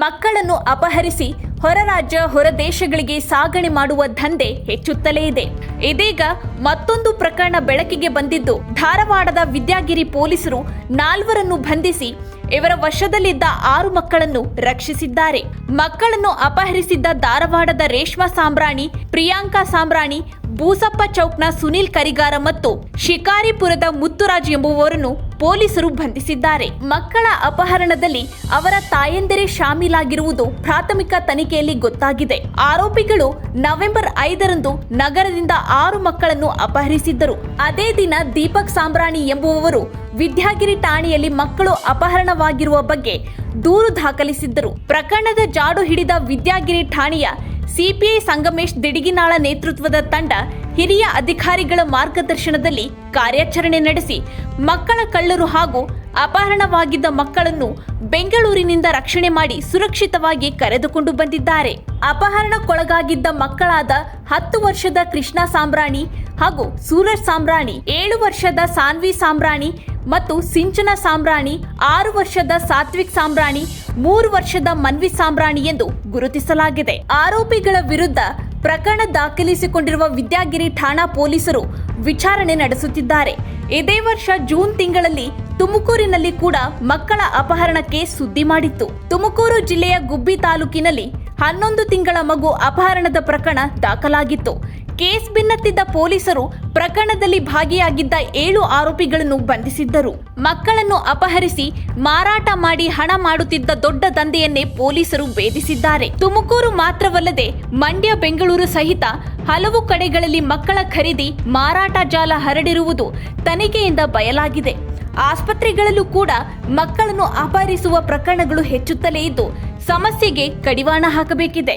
ಮಕ್ಕಳನ್ನು ಅಪಹರಿಸಿ ಹೊರ ರಾಜ್ಯ, ಹೊರ ದೇಶಗಳಿಗೆ ಸಾಗಣೆ ಮಾಡುವ ದಂಧೆ ಹೆಚ್ಚುತ್ತಲೇ ಇದೆ. ಇದೀಗ ಮತ್ತೊಂದು ಪ್ರಕರಣ ಬೆಳಕಿಗೆ ಬಂದಿದ್ದು, ಧಾರವಾಡದ ವಿದ್ಯಾಗಿರಿ ಪೊಲೀಸರು ನಾಲ್ವರನ್ನು ಬಂಧಿಸಿ ಇವರ ವಶದಲ್ಲಿದ್ದ ಆರು ಮಕ್ಕಳನ್ನು ರಕ್ಷಿಸಿದ್ದಾರೆ. ಮಕ್ಕಳನ್ನು ಅಪಹರಿಸಿದ್ದ ಧಾರವಾಡದ ರೇಷ್ಮಾ ಸಾಂಬ್ರಾಣಿ, ಪ್ರಿಯಾಂಕಾ ಸಾಂಬ್ರಾಣಿ ಬೂಸಪ್ಪ ಚೌಕ್ನ ಸುನಿಲ್ ಕರಿಗಾರ ಮತ್ತು ಶಿಕಾರಿಪುರದ ಮುತ್ತುರಾಜ್ ಎಂಬುವವರನ್ನು ಪೊಲೀಸರು ಬಂಧಿಸಿದ್ದಾರೆ. ಮಕ್ಕಳ ಅಪಹರಣದಲ್ಲಿ ಅವರ ತಾಯಂದಿರೇ ಶಾಮೀಲಾಗಿರುವುದು ಪ್ರಾಥಮಿಕ ತನಿಖೆಯಲ್ಲಿ ಗೊತ್ತಾಗಿದೆ. ಆರೋಪಿಗಳು ನವೆಂಬರ್ ಐದರಂದು ನಗರದಿಂದ ಆರು ಮಕ್ಕಳನ್ನು ಅಪಹರಿಸಿದ್ದರು. ಅದೇ ದಿನ ದೀಪಕ್ ಸಾಂಬ್ರಾಣಿ ಎಂಬುವವರು ವಿದ್ಯಾಗಿರಿ ಠಾಣೆಯಲ್ಲಿ ಮಕ್ಕಳು ಅಪಹರಣವಾಗಿರುವ ಬಗ್ಗೆ ದೂರು ದಾಖಲಿಸಿದ್ದರು. ಪ್ರಕರಣದ ಜಾಡು ಹಿಡಿದ ವಿದ್ಯಾಗಿರಿ ಠಾಣೆಯ ಸಿಪಿಐ ಸಂಗಮೇಶ್ ದಿಡಿಗಿನಾಳ ನೇತೃತ್ವದ ತಂಡ ಹಿರಿಯ ಅಧಿಕಾರಿಗಳ ಮಾರ್ಗದರ್ಶನದಲ್ಲಿ ಕಾರ್ಯಾಚರಣೆ ನಡೆಸಿ ಮಕ್ಕಳ ಕಳ್ಳರು ಹಾಗೂ ಅಪಹರಣವಾಗಿದ್ದ ಮಕ್ಕಳನ್ನು ಬೆಂಗಳೂರಿನಿಂದ ರಕ್ಷಣೆ ಮಾಡಿ ಸುರಕ್ಷಿತವಾಗಿ ಕರೆದುಕೊಂಡು ಬಂದಿದ್ದಾರೆ. ಅಪಹರಣಕ್ಕೊಳಗಾಗಿದ್ದ ಮಕ್ಕಳಾದ ಹತ್ತು ವರ್ಷದ ಕೃಷ್ಣ ಸಾಂಬ್ರಾಣಿ ಹಾಗೂ ಸೂರಜ್ ಸಾಂಬ್ರಾಣಿ, ಏಳು ವರ್ಷದ ಸಾನ್ವಿ ಸಾಂಬ್ರಾಣಿ ಮತ್ತು ಸಿಂಚನ ಸಾಂಬ್ರಾಣಿ, ಆರು ವರ್ಷದ ಸಾತ್ವಿಕ್ ಸಾಂಬ್ರಾಣಿ ಮೂರು ವರ್ಷದ ಮನ್ವಿ ಸಾಂಬ್ರಾಣಿ ಎಂದು ಗುರುತಿಸಲಾಗಿದೆ. ಆರೋಪಿಗಳ ವಿರುದ್ಧ ಪ್ರಕರಣ ದಾಖಲಿಸಿಕೊಂಡಿರುವ ವಿದ್ಯಾಗಿರಿ ಠಾಣಾ ಪೊಲೀಸರು ವಿಚಾರಣೆ ನಡೆಸುತ್ತಿದ್ದಾರೆ. ಇದೇ ವರ್ಷ ಜೂನ್ ತಿಂಗಳಲ್ಲಿ ತುಮಕೂರಿನಲ್ಲಿ ಕೂಡ ಮಕ್ಕಳ ಅಪಹರಣಕ್ಕೆ ಸುದ್ದಿ ಮಾಡಿತ್ತು. ತುಮಕೂರು ಜಿಲ್ಲೆಯ ಗುಬ್ಬಿ ತಾಲೂಕಿನಲ್ಲಿ ಹನ್ನೊಂದು ತಿಂಗಳ ಮಗು ಅಪಹರಣದ ಪ್ರಕರಣ ದಾಖಲಾಗಿತ್ತು. ಕೇಸ್ ಭಿನ್ನತ್ತಿದ್ದ ಪೊಲೀಸರು ಪ್ರಕರಣದಲ್ಲಿ ಭಾಗಿಯಾಗಿದ್ದ ಏಳು ಆರೋಪಿಗಳನ್ನು ಬಂಧಿಸಿದ್ದರು. ಮಕ್ಕಳನ್ನು ಅಪಹರಿಸಿ ಮಾರಾಟ ಮಾಡಿ ಹಣ ಮಾಡುತ್ತಿದ್ದ ದೊಡ್ಡ ದಂಧೆಯನ್ನೇ ಪೊಲೀಸರು ಭೇದಿಸಿದ್ದಾರೆ. ತುಮಕೂರು ಮಾತ್ರವಲ್ಲದೆ ಮಂಡ್ಯ, ಬೆಂಗಳೂರು ಸಹಿತ ಹಲವು ಕಡೆಗಳಲ್ಲಿ ಮಕ್ಕಳ ಖರೀದಿ, ಮಾರಾಟ ಜಾಲ ಹರಡಿರುವುದು ತನಿಖೆಯಿಂದ ಬಯಲಾಗಿದೆ. ಆಸ್ಪತ್ರೆಗಳಲ್ಲೂ ಕೂಡ ಮಕ್ಕಳನ್ನು ಅಪಹರಿಸುವ ಪ್ರಕರಣಗಳು ಹೆಚ್ಚುತ್ತಲೇ ಇದ್ದು ಸಮಸ್ಯೆಗೆ ಕಡಿವಾಣ ಹಾಕಬೇಕಿದೆ.